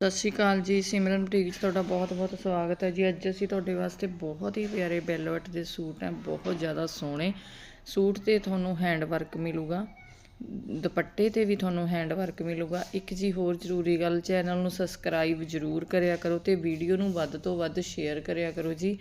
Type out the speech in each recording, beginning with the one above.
ਸਤਿ ਸ਼੍ਰੀ ਅਕਾਲ ਜੀ, ਸਿਮਰਨ ਬੁਟੀਕ 'ਚ ਤੁਹਾਡਾ ਬਹੁਤ-ਬਹੁਤ ਸਵਾਗਤ ਹੈ ਜੀ। ਅੱਜ ਅਸੀਂ ਤੁਹਾਡੇ ਵਾਸਤੇ ਬਹੁਤ ਹੀ ਪਿਆਰੇ ਬੈਲਵਟ ਦੇ ਸੂਟ ਹੈ, ਬਹੁਤ ਜ਼ਿਆਦਾ ਸੋਹਣੇ। ਸੂਟ ਤੇ ਤੁਹਾਨੂੰ ਹੈਂਡ ਵਰਕ ਮਿਲੂਗਾ, ਦੁਪੱਟੇ ਤੇ ਵੀ ਤੁਹਾਨੂੰ ਹੈਂਡ ਵਰਕ ਮਿਲੂਗਾ। ਇੱਕ ਜੀ ਹੋਰ ਜ਼ਰੂਰੀ ਗੱਲ, ਚੈਨਲ ਨੂੰ ਸਬਸਕ੍ਰਾਈਬ ਜ਼ਰੂਰ ਕਰਿਆ ਕਰੋ ਤੇ ਵੀਡੀਓ ਨੂੰ ਵੱਧ ਤੋਂ ਵੱਧ ਸ਼ੇਅਰ ਕਰਿਆ ਕਰੋ ਜੀ।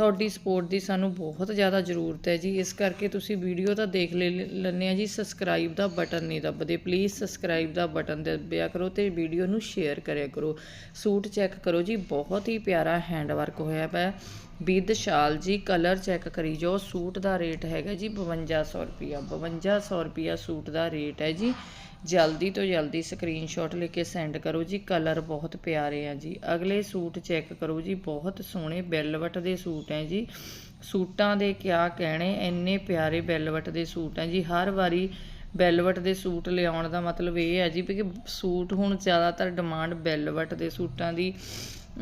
ਤੁਹਾਡੀ ਸਪੋਰਟ ਦੀ ਸਾਨੂੰ ਬਹੁਤ ਜ਼ਿਆਦਾ ਜ਼ਰੂਰਤ ਹੈ ਜੀ। ਇਸ ਕਰਕੇ ਤੁਸੀਂ ਵੀਡੀਓ ਤਾਂ ਦੇਖ ਲੈ ਲੈਂਦੇ ਆ ਜੀ। ਸਬਸਕ੍ਰਾਈਬ ਦਾ ਬਟਨ ਨਹੀਂ ਦੱਬਦੇ। ਪਲੀਜ਼ ਸਬਸਕ੍ਰਾਈਬ ਦਾ ਬਟਨ ਦੱਬਿਆ ਕਰੋ ਤੇ ਵੀਡੀਓ ਨੂੰ ਸ਼ੇਅਰ ਕਰਿਆ ਕਰੋ। ਸੂਟ ਚੈੱਕ ਕਰੋ ਜੀ। ਬਹੁਤ ਹੀ ਪਿਆਰਾ ਹੈਂਡ ਵਰਕ ਹੋਇਆ ਪਿਆ। ਵਿਦ ਸ਼ਾਲ ਜੀ ਕਲਰ ਚੈੱਕ ਕਰੀ ਜੋ ਸੂਟ ਦਾ ਰੇਟ ਹੈਗਾ ਜੀ 5200 ਰੁਪਿਆ 5200 ਰੁਪਿਆ ਸੂਟ ਦਾ ਰੇਟ ਹੈ ਜੀ। ਜਲਦੀ ਤੋਂ ਜਲਦੀ ਸਕਰੀਨਸ਼ਾਟ ਲੈ ਕੇ ਸੈਂਡ ਕਰੋ ਜੀ ਕਲਰ ਬਹੁਤ ਪਿਆਰੇ ਆ ਜੀ। ਅਗਲੇ ਸੂਟ ਚੈੱਕ ਕਰੋ ਜੀ ਬਹੁਤ ਸੋਹਣੇ ਬੈਲਵਟ ਦੇ ਸੂਟ ਹੈ ਜੀ। ਸੂਟਾਂ ਦੇ ਕਿਆ ਕਹਿਣੇ ਇੰਨੇ ਪਿਆਰੇ ਬੈਲਵਟ ਦੇ ਸੂਟ ਹੈ ਜੀ। ਹਰ ਵਾਰੀ ਬੈਲਵਟ ਦੇ ਸੂਟ ਲਿਆਉਣ ਦਾ ਮਤਲਬ ਇਹ ਹੈ ਜੀ ਵੀ ਕਿ ਸੂਟ ਹੁਣ ਜ਼ਿਆਦਾਤਰ ਡਿਮਾਂਡ ਬੈਲਵਟ ਦੇ ਸੂਟਾਂ ਦੀ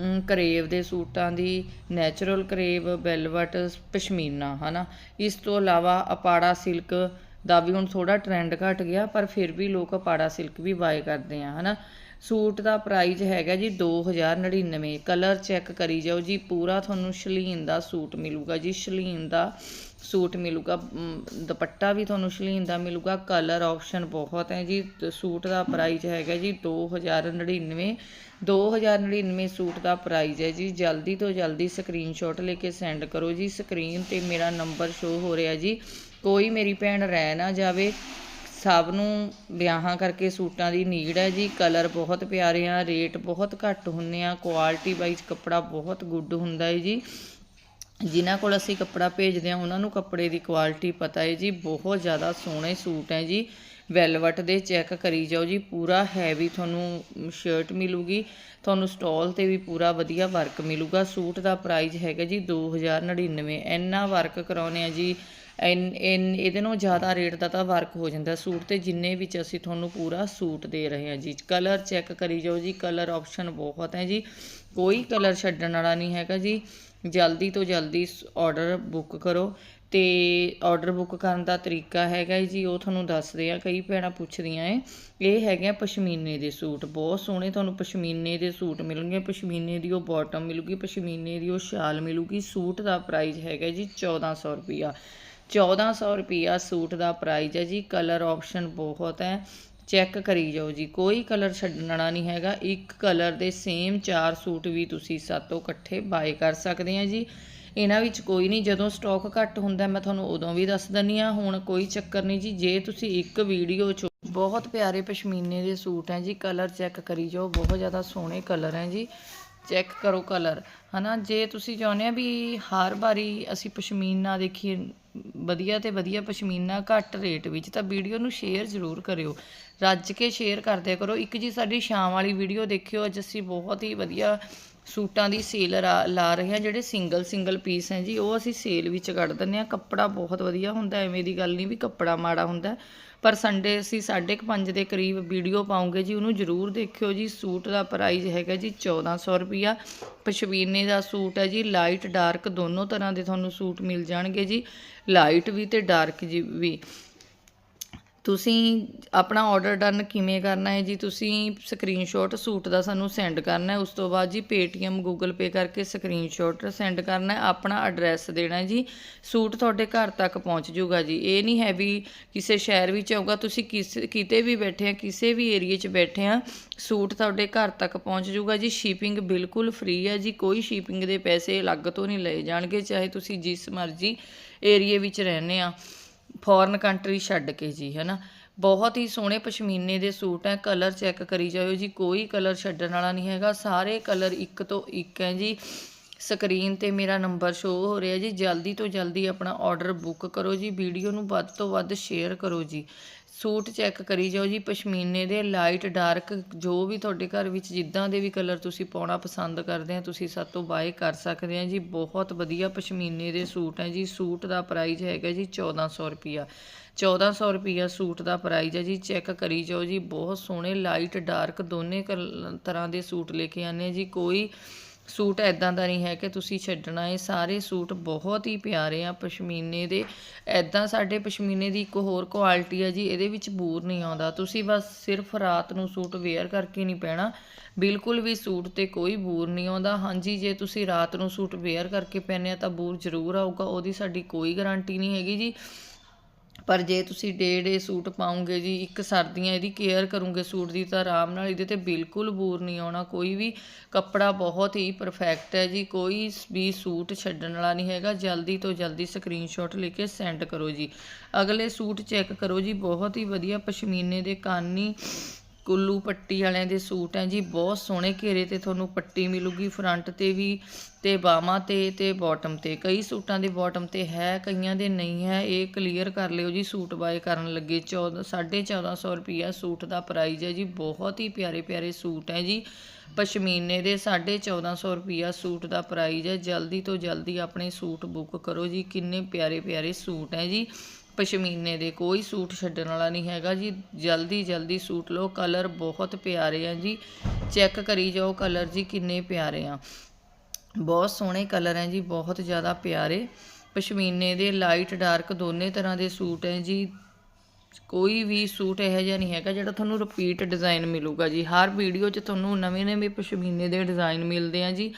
ਅਮ, ਕਰੇਵ ਦੇ ਸੂਟਾਂ ਦੀ ਨੈਚੁਰਲ ਕਰੇਵ ਬੈਲਵਟ ਪਸ਼ਮੀਨਾ ਹਨਾ। ਇਸ ਤੋਂ ਇਲਾਵਾ ਅਪਾੜਾ ਸਿਲਕ ਦਾ ਵੀ ਹੁਣ ਥੋੜਾ ਟ੍ਰੈਂਡ ਘਟ ਗਿਆ, ਪਰ ਫਿਰ ਵੀ ਲੋਕ ਅਪਾੜਾ ਸਿਲਕ ਵੀ ਬਾਏ ਕਰਦੇ ਆ, ਹਨਾ। ਸੂਟ ਦਾ ਪ੍ਰਾਈਸ ਹੈਗਾ ਜੀ 2099 ਕਲਰ ਚੈੱਕ ਕਰੀ ਜਾਓ ਜੀ, ਪੂਰਾ ਤੁਹਾਨੂੰ ਸ਼ਲੀਨ ਦਾ ਸੂਟ ਮਿਲੂਗਾ ਜੀ, ਸ਼ਲੀਨ ਦਾ ਸੂਟ ਮਿਲੂਗਾ ਦੁਪੱਟਾ ਵੀ ਤੁਹਾਨੂੰ ਸ਼ਲੀਨ ਦਾ ਮਿਲੂਗਾ ਕਲਰ ਆਪਸ਼ਨ ਬਹੁਤ ਹੈ ਜੀ। ਸੂਟ ਦਾ ਪ੍ਰਾਈਸ ਹੈਗਾ ਜੀ 2099 2099 ਸੂਟ ਦਾ ਪ੍ਰਾਈਸ ਹੈ ਜੀ। ਜਲਦੀ ਤੋਂ ਜਲਦੀ ਸਕਰੀਨਸ਼ਾਟ ਲੈ ਕੇ ਸੈਂਡ ਕਰੋ ਜੀ। ਸਕਰੀਨ ਤੇ ਮੇਰਾ ਨੰਬਰ ਸ਼ੋ ਹੋ ਰਿਹਾ ਜੀ। ਕੋਈ ਮੇਰੀ ਭੈਣ ਰਹਿ ਨਾ ਜਾਵੇ, ਸਭ ਨੂੰ ਵਿਆਹਾਂ ਕਰਕੇ ਸੂਟਾਂ ਦੀ ਨੀਡ ਹੈ ਜੀ। ਕਲਰ ਬਹੁਤ ਪਿਆਰੇ ਆ, ਰੇਟ ਬਹੁਤ ਘੱਟ ਹੁੰਦੇ ਆ, ਕੁਆਲਿਟੀ ਵਾਈਜ਼ ਕੱਪੜਾ ਬਹੁਤ ਗੁੱਡ ਹੁੰਦਾ ਹੈ ਜੀ। ਜਿਨ੍ਹਾਂ ਕੋਲ ਅਸੀਂ ਕੱਪੜਾ ਭੇਜਦੇ ਆ, ਉਹਨਾਂ ਨੂੰ ਕੱਪੜੇ ਦੀ ਕੁਆਲਿਟੀ ਪਤਾ ਹੈ ਜੀ। ਬਹੁਤ ਜ਼ਿਆਦਾ ਸੋਹਣੇ ਸੂਟ ਹੈ ਜੀ। ਵੈਲਵਟ ਦੇ ਚੈੱਕ ਕਰੀ ਜਾਓ ਜੀ, ਪੂਰਾ ਹੈਵੀ ਤੁਹਾਨੂੰ ਸ਼ਰਟ ਮਿਲੂਗੀ, ਤੁਹਾਨੂੰ ਸਟਾਲ ਤੇ ਵੀ ਪੂਰਾ ਵਧੀਆ ਵਰਕ ਮਿਲੂਗਾ। ਸੂਟ ਦਾ ਪ੍ਰਾਈਸ ਹੈਗਾ ਜੀ 2099 ਇੰਨਾ ਵਰਕ ਕਰਾਉਨੇ ਆ ਜੀ ਇਨ ਇਨ ਇਹਦੇ ਨਾਲੋਂ ਜ਼ਿਆਦਾ ਰੇਟ ਦਾ ਤਾਂ ਵਰਕ ਹੋ ਜਾਂਦਾ। ਸੂਟ ਤੇ ਜਿੰਨੇ ਵਿੱਚ ਅਸੀਂ ਤੁਹਾਨੂੰ ਪੂਰਾ ਸੂਟ ਦੇ ਰਹੇ ਹਾਂ ਜੀ। ਕਲਰ ਚੈੱਕ ਕਰੀ ਜਾਓ ਜੀ। ਕਲਰ ਆਪਸ਼ਨ ਬਹੁਤ ਹੈ ਜੀ। ਕੋਈ ਕਲਰ ਛੱਡਣ ਵਾਲਾ ਨਹੀਂ ਹੈਗਾ ਜੀ। ਜਲਦੀ ਤੋਂ ਜਲਦੀ ਆਰਡਰ ਬੁੱਕ ਕਰੋ। ਤੇ ਆਰਡਰ ਬੁੱਕ ਕਰਨ ਦਾ ਤਰੀਕਾ ਹੈਗਾ ਜੀ। ਉਹ ਤੁਹਾਨੂੰ ਦੱਸਦੇ ਆ। ਕਈ ਭੈਣਾਂ ਪੁੱਛਦੀਆਂ ਏ ਇਹ ਹੈਗੇ ਆ ਪਸ਼ਮੀਨੇ ਦੇ ਸੂਟ। ਬਹੁਤ ਸੋਹਣੇ ਤੁਹਾਨੂੰ ਪਸ਼ਮੀਨੇ ਦੇ ਸੂਟ ਮਿਲਣਗੇ। ਪਸ਼ਮੀਨੇ ਦੀ ਉਹ ਬਾਟਮ ਮਿਲੂਗੀ, ਪਸ਼ਮੀਨੇ ਦੀ ਉਹ ਸ਼ਾਲ ਮਿਲੂਗੀ। ਸੂਟ ਦਾ ਪ੍ਰਾਈਸ ਹੈਗਾ ਜੀ 1400 ਰੁਪਿਆ 1400 ਰੁਪਿਆ ਸੂਟ ਦਾ ਪ੍ਰਾਈਜ਼ ਹੈ ਜੀ ਕਲਰ ਆਪਸ਼ਨ ਬਹੁਤ ਹੈ। ਚੈੱਕ ਕਰੀ ਜਾਓ ਜੀ, ਕੋਈ ਕਲਰ ਛੱਡਣਾ ਨਹੀਂ ਹੈਗਾ। ਇੱਕ ਕਲਰ ਦੇ ਸੇਮ ਚਾਰ ਸੂਟ ਵੀ ਤੁਸੀਂ ਸਾਤੋਂ ਇਕੱਠੇ ਬਾਏ ਕਰ ਸਕਦੇ ਆ ਜੀ। ਇਹਨਾਂ ਵਿੱਚ ਕੋਈ ਨਹੀਂ, ਜਦੋਂ ਸਟਾਕ ਘੱਟ ਹੁੰਦਾ ਮੈਂ ਤੁਹਾਨੂੰ ਉਦੋਂ ਵੀ ਦੱਸ ਦਿੰਨੀ ਆ ਹੁਣ ਕੋਈ ਚੱਕਰ ਨਹੀਂ ਜੀ। ਜੇ ਤੁਸੀਂ ਇੱਕ ਵੀਡੀਓ ਚ ਬਹੁਤ ਪਿਆਰੇ ਪਸ਼ਮੀਨੇ ਦੇ ਸੂਟ ਹੈ ਜੀ ਕਲਰ ਚੈੱਕ ਕਰੀ ਜਾਓ, ਬਹੁਤ ਜ਼ਿਆਦਾ ਸੋਹਣੇ ਕਲਰ ਹੈ ਜੀ। ਚੈੱਕ ਕਰੋ ਕਲਰ ਹਨਾ? ਜੇ ਤੁਸੀਂ ਚਾਹੁੰਦੇ ਆ ਵੀ ਹਰ ਵਾਰੀ ਅਸੀਂ ਪਸ਼ਮੀਨਾ ਦੇਖੀਏ ਵਧੀਆ ਤੇ ਵਧੀਆ ਪਸ਼ਮੀਨਾ ਘੱਟ ਰੇਟ ਵਿੱਚ, ਤਾਂ ਵੀਡੀਓ ਨੂੰ ਸ਼ੇਅਰ ਜ਼ਰੂਰ ਕਰਿਓ। ਰੱਜ ਕੇ ਸ਼ੇਅਰ ਕਰਦਿਆ ਕਰੋ। ਇੱਕ ਜੀ ਸਾਡੀ ਸ਼ਾਮ ਵਾਲੀ ਵੀਡੀਓ ਦੇਖਿਓ, ਅੱਜ ਅਸੀਂ ਬਹੁਤ ਹੀ ਵਧੀਆ ਸੂਟਾਂ ਦੀ ਸੇਲ ਲਾ ਰਹੇ ਹਾਂ, ਜਿਹੜੇ ਸਿੰਗਲ ਸਿੰਗਲ ਪੀਸ ਹੈ ਜੀ, ਉਹ ਅਸੀਂ ਸੇਲ ਵਿੱਚ ਕੱਢ ਦਿੰਦੇ ਹਾਂ। ਕੱਪੜਾ ਬਹੁਤ ਵਧੀਆ ਹੁੰਦਾ, ਐਵੇਂ ਦੀ ਗੱਲ ਨਹੀਂ ਵੀ ਕੱਪੜਾ ਮਾੜਾ ਹੁੰਦਾ। ਪਰ ਸੰਡੇ ਅਸੀਂ 5:30 ਦੇ ਕਰੀਬ ਵੀਡੀਓ ਪਾਉਂਗੇ ਜੀ, ਉਹਨੂੰ ਜ਼ਰੂਰ ਦੇਖਿਓ ਜੀ। ਸੂਟ ਦਾ ਪ੍ਰਾਈਸ ਹੈਗਾ ਜੀ 1400 ਰੁਪਿਆ ਪਸ਼ਮੀਨੇ ਦਾ ਸੂਟ ਹੈ ਜੀ ਲਾਈਟ ਡਾਰਕ ਦੋਨੋਂ ਤਰ੍ਹਾਂ ਦੇ ਤੁਹਾਨੂੰ ਸੂਟ ਮਿਲ ਜਾਣਗੇ ਜੀ। ਲਾਈਟ ਵੀ ਤੇ ਡਾਰਕ ਜੀ ਵੀ। ਤੁਸੀਂ ਆਪਣਾ ਆਰਡਰ ਡਨ ਕਿਵੇਂ ਕਰਨਾ ਹੈ ਜੀ? ਤੁਸੀਂ ਸਕਰੀਨਸ਼ਾਟ ਸੂਟ ਦਾ ਸਾਨੂੰ ਸੈਂਡ ਕਰਨਾ ਹੈ। ਉਸ ਤੋਂ ਬਾਅਦ ਜੀ Paytm ਗੂਗਲ ਪੇ ਕਰਕੇ ਸਕਰੀਨਸ਼ਾਟ ਸੈਂਡ ਕਰਨਾ ਹੈ। ਆਪਣਾ ਐਡਰੈਸ ਦੇਣਾ ਜੀ। ਸੂਟ ਤੁਹਾਡੇ ਘਰ ਤੱਕ ਪਹੁੰਚ ਜਾਊਗਾ ਜੀ। ਇਹ ਨਹੀਂ ਹੈ ਵੀ ਕਿਸੇ ਸ਼ਹਿਰ ਵਿੱਚ ਆਊਗਾ। ਤੁਸੀਂ ਕਿਸ, ਕਿਤੇ ਵੀ ਬੈਠੇ ਆ, ਕਿਸੇ ਵੀ ਏਰੀਏ 'ਚ ਬੈਠੇ ਆ, ਸੂਟ ਤੁਹਾਡੇ ਘਰ ਤੱਕ ਪਹੁੰਚ ਜਾਊਗਾ ਜੀ। ਸ਼ਿਪਿੰਗ ਬਿਲਕੁਲ ਫ੍ਰੀ ਹੈ ਜੀ। ਕੋਈ ਸ਼ਿਪਿੰਗ ਦੇ ਪੈਸੇ ਅਲੱਗ ਤੋਂ ਨਹੀਂ ਲਏ ਜਾਣਗੇ, ਚਾਹੇ ਤੁਸੀਂ ਜਿਸ ਮਰਜ਼ੀ ਏਰੀਏ ਵਿੱਚ ਰਹਿੰਦੇ ਆ। ਫੋਰਨ ਕੰਟਰੀ ਛੱਡ ਕੇ ਜੀ, ਹਨਾ। ਬਹੁਤ ਹੀ ਸੋਹਣੇ ਪਸ਼ਮੀਨੇ ਦੇ ਸੂਟ ਹੈ ਕਲਰ ਚੈੱਕ ਕਰੀ ਜਾਇਓ ਜੀ, ਕੋਈ ਕਲਰ ਛੱਡਣ ਵਾਲਾ ਨਹੀਂ ਹੈਗਾ, ਸਾਰੇ ਕਲਰ ਇੱਕ ਤੋਂ ਇੱਕ ਹੈ ਜੀ। ਸਕਰੀਨ ਤੇ ਮੇਰਾ ਨੰਬਰ ਸ਼ੋਅ ਹੋ ਰਿਹਾ ਜੀ, ਜਲਦੀ ਤੋਂ ਜਲਦੀ ਆਪਣਾ ਆਰਡਰ ਬੁੱਕ ਕਰੋ ਜੀ, ਵੀਡੀਓ ਨੂੰ ਵੱਧ ਤੋਂ ਵੱਧ ਸ਼ੇਅਰ ਕਰੋ ਜੀ। ਸੂਟ ਚੈੱਕ ਕਰੀ ਜਾਓ ਜੀ, ਪਸ਼ਮੀਨੇ ਦੇ ਲਾਈਟ ਡਾਰਕ ਜੋ ਵੀ ਤੁਹਾਡੇ ਘਰ ਵਿੱਚ ਜਿੱਦਾਂ ਦੇ ਵੀ ਕਲਰ ਤੁਸੀਂ ਪਾਉਣਾ ਪਸੰਦ ਕਰਦੇ ਆ, ਤੁਸੀਂ ਸਾਤੋਂ ਬਾਏ ਕਰ ਸਕਦੇ ਆ ਜੀ। ਬਹੁਤ ਵਧੀਆ ਪਸ਼ਮੀਨੇ ਦੇ ਸੂਟ ਹੈ ਜੀ। ਸੂਟ ਦਾ ਪ੍ਰਾਈਸ ਹੈਗਾ ਜੀ 1400 ਰੁਪਿਆ 1400 ਰੁਪਿਆ ਸੂਟ ਦਾ ਪ੍ਰਾਈਸ ਹੈ ਜੀ। ਚੈੱਕ ਕਰੀ ਜਾਓ ਜੀ। ਬਹੁਤ ਸੋਹਣੇ ਲਾਈਟ ਡਾਰਕ ਦੋਨੇ ਕਲ- ਤਰ੍ਹਾਂ ਦੇ ਸੂਟ ਲੈ ਕੇ ਆਨੇ ਜੀ। ਕੋਈ ਸੂਟ ਐਦਾਂ ਦਾ ਨਹੀਂ ਹੈ ਕਿ ਤੁਸੀਂ ਛੱਡਣਾ ਇਹ ਸਾਰੇ ਸੂਟ ਬਹੁਤ ਹੀ ਪਿਆਰੇ ਆ ਪਸ਼ਮੀਨੇ ਦੇ। ਐਦਾਂ ਸਾਡੇ ਪਸ਼ਮੀਨੇ ਦੀ ਇੱਕ ਹੋਰ ਕੁਆਲਿਟੀ ਆ ਜੀ, ਇਹਦੇ ਵਿੱਚ ਬੂਰ ਨਹੀਂ ਆਉਂਦਾ। ਤੁਸੀਂ ਬਸ ਸਿਰਫ ਰਾਤ ਨੂੰ ਸੂਟ ਵੇਅਰ ਕਰਕੇ ਨਹੀਂ ਪੈਣਾ। ਬਿਲਕੁਲ ਵੀ ਸੂਟ ਤੇ ਕੋਈ ਬੂਰ ਨਹੀਂ ਆਉਂਦਾ। ਹਾਂਜੀ, ਜੇ ਤੁਸੀਂ ਰਾਤ ਨੂੰ ਸੂਟ ਵੇਅਰ ਕਰਕੇ ਪਹਿਨਿਆ ਤਾਂ ਬੂਰ ਜ਼ਰੂਰ ਆਊਗਾ। ਉਹਦੀ ਸਾਡੀ ਕੋਈ ਗਾਰੰਟੀ ਨਹੀਂ ਹੈਗੀ ਜੀ। ਪਰ ਜੇ ਤੁਸੀਂ ਡੇ ਡੇ ਸੂਟ ਪਾਉਂਗੇ ਜੀ, ਇੱਕ ਸਰਦੀਆਂ ਇਹਦੀ ਕੇਅਰ ਕਰੋਗੇ ਸੂਟ ਦੀ ਤਾਂ ਆਰਾਮ ਨਾਲ, ਇਹਦੇ ਤੇ ਬਿਲਕੁਲ ਬੂਰ ਨਹੀਂ ਆਉਣਾ, ਕੋਈ ਵੀ ਕੱਪੜਾ ਬਹੁਤ ਹੀ ਪਰਫੈਕਟ ਹੈ ਜੀ, ਕੋਈ ਵੀ ਸੂਟ ਛੱਡਣ ਵਾਲਾ ਨਹੀਂ ਹੈਗਾ, ਜਲਦੀ ਤੋਂ ਜਲਦੀ ਸਕਰੀਨਸ਼ਾਟ ਲੈ ਕੇ ਸੈਂਡ ਕਰੋ ਜੀ। ਅਗਲੇ ਸੂਟ ਚੈੱਕ ਕਰੋ ਜੀ, ਬਹੁਤ ਹੀ ਵਧੀਆ ਪਸ਼ਮੀਨੇ ਦੇ ਕਾਨੀ ਕੁੱਲੂ ਪੱਟੀ ਵਾਲਿਆਂ ਦੇ ਸੂਟ ਹੈ ਜੀ, ਬਹੁਤ ਸੋਹਣੇ ਘੇਰੇ ਤੇ ਤੁਹਾਨੂੰ ਪੱਟੀ ਮਿਲੂਗੀ ਫਰੰਟ ਤੇ ਵੀ ਤੇ ਬਾਹਾਂ ਤੇ ਤੇ ਬਾਟਮ ਤੇ। ਕਈ ਸੂਟਾਂ ਦੇ ਬਾਟਮ ਤੇ ਹੈ, ਕਈਆਂ ਦੇ ਨਹੀਂ ਹੈ। ਇਹ ਕਲੀਅਰ ਕਰ ਲਿਓ ਜੀ, ਸੂਟ ਬਾਏ ਕਰਨ ਲੱਗੇ 14 1450 ਰੁਪਿਆ ਸੂਟ ਦਾ ਪ੍ਰਾਈਸ ਹੈ ਜੀ, ਬਹੁਤ ਹੀ ਪਿਆਰੇ ਪਿਆਰੇ ਸੂਟ ਹੈ ਜੀ। ਪਸ਼ਮੀਨੇ ਦੇ 1450 ਰੁਪਿਆ ਸੂਟ ਦਾ ਪ੍ਰਾਈਸ ਹੈ। ਜਲਦੀ ਤੋਂ ਜਲਦੀ ਆਪਣੇ ਸੂਟ ਬੁੱਕ ਕਰੋ ਜੀ, ਕਿੰਨੇ ਪਿਆਰੇ ਪਿਆਰੇ ਸੂਟ ਹੈ ਜੀ। ਪਸ਼ਮੀਨੇ ਦੇ ਕੋਈ ਸੂਟ ਛੱਡਣ ਵਾਲਾ ਨਹੀਂ ਹੈਗਾ ਜੀ। ਜਲਦੀ ਜਲਦੀ ਸੂਟ ਲਓ। ਕਲਰ ਬਹੁਤ ਪਿਆਰੇ ਆ ਜੀ। ਚੈੱਕ ਕਰੀ ਜਾਓ ਕਲਰ ਜੀ, ਕਿੰਨੇ ਪਿਆਰੇ ਆ। ਬਹੁਤ ਸੋਹਣੇ ਕਲਰ ਹੈ ਜੀ, ਬਹੁਤ ਜ਼ਿਆਦਾ ਪਿਆਰੇ। ਪਸ਼ਮੀਨੇ ਦੇ ਲਾਈਟ ਡਾਰਕ ਦੋਨੇ ਤਰ੍ਹਾਂ ਦੇ ਸੂਟ ਹੈ ਜੀ। ਕੋਈ ਵੀ ਸੂਟ ਇਹੋ ਜਿਹਾ ਨਹੀਂ ਹੈਗਾ ਜਿਹੜਾ ਤੁਹਾਨੂੰ ਰਿਪੀਟ ਡਿਜ਼ਾਈਨ ਮਿਲੂਗਾ ਜੀ। ਹਰ ਵੀਡੀਓ 'ਚ ਤੁਹਾਨੂੰ ਨਵੇਂ ਨਵੇਂ ਪਸ਼ਮੀਨੇ ਦੇ ਡਿਜ਼ਾਈਨ ਮਿਲਦੇ ਆ ਜੀ।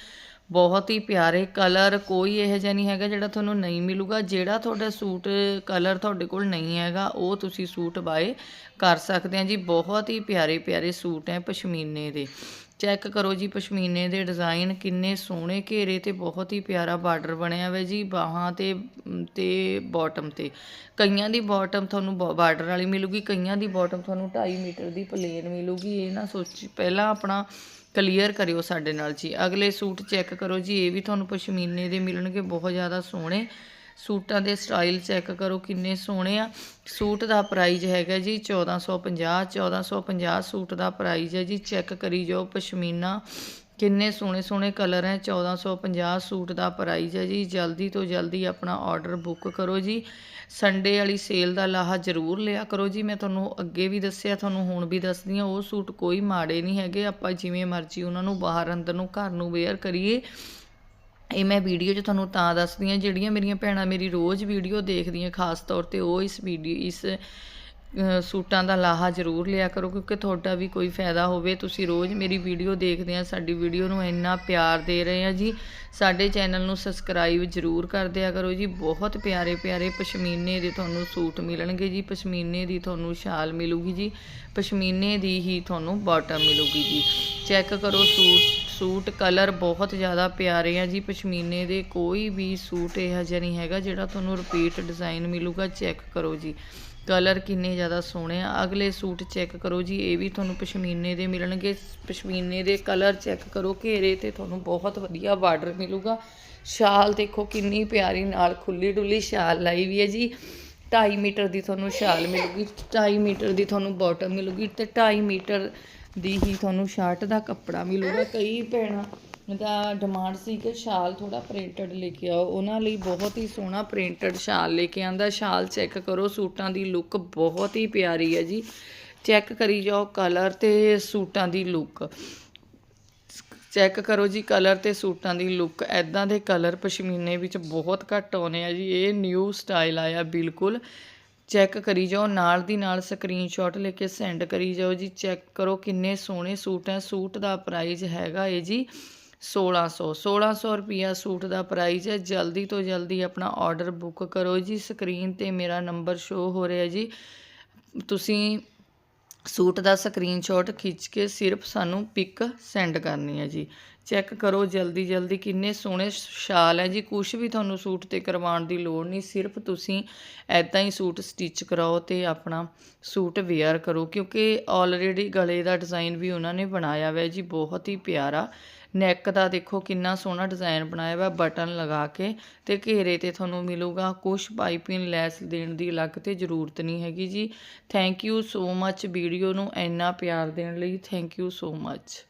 ਬਹੁਤ ਹੀ ਪਿਆਰੇ ਕਲਰ ਕੋਈ ਇਹੋ ਜਿਹਾ ਨਹੀਂ ਹੈਗਾ ਜਿਹੜਾ ਤੁਹਾਨੂੰ ਨਹੀਂ ਮਿਲੂਗਾ। ਜਿਹੜਾ ਤੁਹਾਡਾ ਸੂਟ ਕਲਰ ਤੁਹਾਡੇ ਕੋਲ ਨਹੀਂ ਹੈਗਾ ਉਹ ਤੁਸੀਂ ਸੂਟ ਬਾਏ ਕਰ ਸਕਦੇ ਆ ਜੀ। ਬਹੁਤ ਹੀ ਪਿਆਰੇ ਪਿਆਰੇ ਸੂਟ ਹੈ ਪਸ਼ਮੀਨੇ ਦੇ। ਚੈੱਕ ਕਰੋ ਜੀ ਪਸ਼ਮੀਨੇ ਦੇ ਡਿਜ਼ਾਈਨ ਕਿੰਨੇ ਸੋਹਣੇ ਘੇਰੇ ਤੇ ਬਹੁਤ ਹੀ ਪਿਆਰਾ ਬਾਰਡਰ ਬਣਿਆ ਹੋਇਆ ਜੀ ਬਾਹਾਂ ਤੇ ਅਮ, ਤੇ ਬਾਟਮ ਤੇ। ਕਈਆਂ ਦੀ ਬਾਟਮ ਤੁਹਾਨੂੰ ਬਾਰਡਰ ਵਾਲੀ ਮਿਲੂਗੀ ਕਈਆਂ ਦੀ ਬਾਟਮ ਤੁਹਾਨੂੰ 2.5 ਮੀਟਰ ਦੀ ਪਲੇਨ ਮਿਲੂਗੀ। ਇਹ ਨਾ ਸੋਚ ਪਹਿਲਾਂ ਆਪਣਾ ਕਲੀਅਰ ਕਰਿਓ ਸਾਡੇ ਨਾਲ ਜੀ। ਅਗਲੇ ਸੂਟ ਚੈੱਕ ਕਰੋ ਜੀ, ਇਹ ਵੀ ਤੁਹਾਨੂੰ ਪਸ਼ਮੀਨੇ ਦੇ ਮਿਲਣਗੇ, ਬਹੁਤ ਜ਼ਿਆਦਾ ਸੋਹਣੇ। ਸੂਟਾਂ ਦੇ ਸਟਾਈਲ ਚੈੱਕ ਕਰੋ ਕਿੰਨੇ ਸੋਹਣੇ ਆ। ਸੂਟ ਦਾ ਪ੍ਰਾਈਜ਼ ਹੈਗਾ ਜੀ 1450 1450 ਸੂਟ ਦਾ ਪ੍ਰਾਈਜ਼ ਹੈ ਜੀ। ਚੈੱਕ ਕਰੀ ਜਾਓ ਪਸ਼ਮੀਨਾ, ਕਿੰਨੇ ਸੋਹਣੇ ਸੋਹਣੇ ਕਲਰ ਹੈ 1450 ਸੂਟ ਦਾ ਪ੍ਰਾਈਜ਼ ਹੈ ਜੀ। ਜਲਦੀ ਤੋਂ ਜਲਦੀ ਆਪਣਾ ਆਰਡਰ ਬੁੱਕ ਕਰੋ ਜੀ। ਸੰਡੇ ਵਾਲੀ ਸੇਲ ਦਾ ਲਾਹਾ ਜ਼ਰੂਰ ਲਿਆ ਕਰੋ ਜੀ। ਮੈਂ ਤੁਹਾਨੂੰ ਅੱਗੇ ਵੀ ਦੱਸਿਆ, ਤੁਹਾਨੂੰ ਹੁਣ ਵੀ ਦੱਸਦੀ ਹਾਂ, ਉਹ ਸੂਟ ਕੋਈ ਮਾੜੇ ਨਹੀਂ ਹੈਗੇ। ਆਪਾਂ ਜਿਵੇਂ ਮਰਜ਼ੀ ਉਹਨਾਂ ਨੂੰ ਬਾਹਰ ਅੰਦਰ ਨੂੰ, ਘਰ ਨੂੰ ਵੇਅਰ ਕਰੀਏ। ਇਹ ਮੈਂ ਵੀਡੀਓ 'ਚ ਤੁਹਾਨੂੰ ਤਾਂ ਦੱਸਦੀ ਹਾਂ, ਜਿਹੜੀਆਂ ਮੇਰੀਆਂ ਭੈਣਾਂ ਮੇਰੀ ਰੋਜ਼ ਵੀਡੀਓ ਦੇਖਦੀਆਂ, ਖਾਸ ਤੌਰ ਤੇ ਉਹ ਇਸ ਵੀਡੀਓ ਇਸ ਸੂਟਾਂ ਦਾ ਲਾਹਾ ਜ਼ਰੂਰ ਲਿਆ ਕਰੋ, ਕਿਉਂਕਿ ਤੁਹਾਡਾ ਵੀ ਕੋਈ ਫਾਇਦਾ ਹੋਵੇ। ਤੁਸੀਂ ਰੋਜ਼ ਮੇਰੀ ਵੀਡੀਓ ਦੇਖਦੇ ਆ, ਸਾਡੀ ਵੀਡੀਓ ਨੂੰ ਇੰਨਾ ਪਿਆਰ ਦੇ ਰਹੇ ਆ ਜੀ। ਸਾਡੇ ਚੈਨਲ ਨੂੰ ਸਬਸਕ੍ਰਾਈਬ ਜ਼ਰੂਰ ਕਰ ਦਿਆ ਕਰੋ ਜੀ। ਬਹੁਤ ਪਿਆਰੇ ਪਿਆਰੇ ਪਸ਼ਮੀਨੇ ਦੇ ਤੁਹਾਨੂੰ ਸੂਟ ਮਿਲਣਗੇ ਜੀ। ਪਸ਼ਮੀਨੇ ਦੀ ਤੁਹਾਨੂੰ ਸ਼ਾਲ ਮਿਲੂਗੀ ਜੀ। ਪਸ਼ਮੀਨੇ ਦੀ ਹੀ ਤੁਹਾਨੂੰ ਬਾਟਮ ਮਿਲੂਗੀ ਜੀ। ਚੈੱਕ ਕਰੋ ਸੂਟ ਸੂਟ ਕਲਰ ਬਹੁਤ ਜ਼ਿਆਦਾ ਪਿਆਰੇ ਆ ਜੀ। ਪਸ਼ਮੀਨੇ ਦੇ ਕੋਈ ਵੀ ਸੂਟ ਇਹੋ ਜਿਹਾ ਨਹੀਂ ਹੈਗਾ, ਜਿਹੜਾ ਤੁਹਾਨੂੰ ਰਿਪੀਟ ਡਿਜ਼ਾਈਨ ਮਿਲੂਗਾ। ਚੈੱਕ ਕਰੋ ਜੀ। ਕਲਰ ਕਿੰਨੇ ਜ਼ਿਆਦਾ ਸੋਹਣੇ ਆ। ਅਗਲੇ ਸੂਟ ਚੈੱਕ ਕਰੋ ਜੀ, ਇਹ ਵੀ ਤੁਹਾਨੂੰ ਪਸ਼ਮੀਨੇ ਦੇ ਮਿਲਣਗੇ। ਪਸ਼ਮੀਨੇ ਦੇ ਕਲਰ ਚੈੱਕ ਕਰੋ, ਘੇਰੇ ਤੇ ਤੁਹਾਨੂੰ ਬਹੁਤ ਵਧੀਆ ਬਾਰਡਰ ਮਿਲੂਗਾ। ਸ਼ਾਲ ਦੇਖੋ ਕਿੰਨੀ ਪਿਆਰੀ ਨਾਲ ਖੁੱਲੀ ਡੁੱਲੀ ਸ਼ਾਲ ਲਾਈ ਵੀ ਹੈ ਜੀ। 2.5 ਮੀਟਰ ਦੀ ਤੁਹਾਨੂੰ ਸ਼ਾਲ ਮਿਲੂਗੀ 2.5 ਮੀਟਰ ਦੀ ਤੁਹਾਨੂੰ ਬਾਟਮ ਮਿਲੂਗੀ ਤੇ 2.5 ਮੀਟਰ ਦੀ ਹੀ ਤੁਹਾਨੂੰ ਸ਼ਰਟ ਦਾ ਕੱਪੜਾ ਮਿਲੂਗਾ। ਕਈ ਭੈਣਾਂ ਦਾ ਡਿਮਾਂਡ ਸੀ ਕਿ ਸ਼ਾਲ ਥੋੜਾ ਪ੍ਰਿੰਟਡ ਲੈ ਕੇ ਆਓ। ਉਹਨਾਂ ਲਈ ਬਹੁਤ ਹੀ ਸੋਹਣਾ ਪ੍ਰਿੰਟਡ ਸ਼ਾਲ ਲੈ ਕੇ ਆਂਦਾ। ਸ਼ਾਲ ਚੈੱਕ ਕਰੋ, ਸੂਟਾਂ ਦੀ ਲੁੱਕ ਬਹੁਤ ਹੀ ਪਿਆਰੀ ਹੈ ਜੀ। ਚੈੱਕ ਕਰੀ ਜਾਓ ਕਲਰ ਤੇ ਸੂਟਾਂ ਦੀ ਲੁੱਕ ਚੈੱਕ ਕਰੋ ਜੀ ਕਲਰ ਤੇ ਸੂਟਾਂ ਦੀ ਲੁੱਕ ਐਦਾਂ ਦੇ ਕਲਰ ਪਸ਼ਮੀਨੇ ਵਿੱਚ ਬਹੁਤ ਘੱਟ ਆਉਨੇ ਆ ਜੀ। ਇਹ ਨਿਊ ਸਟਾਈਲ ਆਇਆ ਬਿਲਕੁਲ। ਚੈੱਕ ਕਰੀ ਜਾਓ, ਨਾਲ ਦੀ ਨਾਲ ਸਕਰੀਨਸ਼ਾਟ ਲੈ ਕੇ ਸੈਂਡ ਕਰੀ ਜਾਓ ਜੀ। ਚੈੱਕ ਕਰੋ ਕਿੰਨੇ ਸੋਹਣੇ ਸੂਟ ਹੈ। ਸੂਟ ਦਾ ਪ੍ਰਾਈਸ ਹੈਗਾ ਏ ਜੀ। ਸੋਲ੍ਹਾਂ ਸੌ ਸੋਲ੍ਹਾਂ ਸੌ ਰੁਪਈਆ ਸੂਟ ਦਾ ਪ੍ਰਾਈਜ਼ ਹੈ। ਜਲਦੀ ਤੋਂ ਜਲਦੀ ਆਪਣਾ ਆਰਡਰ ਬੁੱਕ ਕਰੋ ਜੀ। ਸਕਰੀਨ ਤੇ ਮੇਰਾ ਨੰਬਰ ਸ਼ੋ ਹੋ ਰਿਹਾ ਜੀ। ਤੁਸੀਂ ਸੂਟ ਦਾ ਸਕਰੀਨਸ਼ਾਟ ਖਿੱਚ ਕੇ ਸਿਰਫ ਸਾਨੂੰ ਪਿਕ ਸੈਂਡ ਕਰਨੀ ਹੈ ਜੀ। ਚੈੱਕ ਕਰੋ ਜਲਦੀ ਜਲਦੀ ਕਿੰਨੇ ਸੋਹਣੇ ਸ਼ਾਲ ਹੈ ਜੀ। ਕੁਝ ਵੀ ਤੁਹਾਨੂੰ ਸੂਟ ਤੇ ਕਰਵਾਉਣ ਦੀ ਲੋੜ ਨਹੀਂ। ਸਿਰਫ ਤੁਸੀਂ ਐਦਾਂ ਹੀ ਸੂਟ ਸਟਿਚ ਕਰਾਓ ਤੇ ਆਪਣਾ ਸੂਟ ਵੇਅਰ ਕਰੋ। ਕਿਉਂਕਿ ਆਲਰੇਡੀ ਗਲੇ ਦਾ ਡਿਜ਼ਾਈਨ ਵੀ ਉਹਨਾਂ ਨੇ ਬਣਾਇਆ ਹੋਇਆ ਜੀ। ਬਹੁਤ ਹੀ ਪਿਆਰਾ ਨੈਕ ਦਾ ਦੇਖੋ ਕਿੰਨਾ ਸੋਹਣਾ ਡਿਜ਼ਾਈਨ ਬਣਾਇਆ ਹੋਇਆ, ਬਟਨ ਲਗਾ ਕੇ ਤੇ ਘੇਰੇ ਤੇ ਤੁਹਾਨੂੰ ਮਿਲੂਗਾ। ਕੁਛ ਪਾਈਪਿੰਗ ਲੈਸ ਦੇਣ ਦੀ ਅਲੱਗ ਤੇ ਜ਼ਰੂਰਤ ਨਹੀਂ ਹੈਗੀ ਜੀ। Thank you so much video ਨੂੰ ਇੰਨਾ ਪਿਆਰ ਦੇਣ ਲਈ। Thank you so much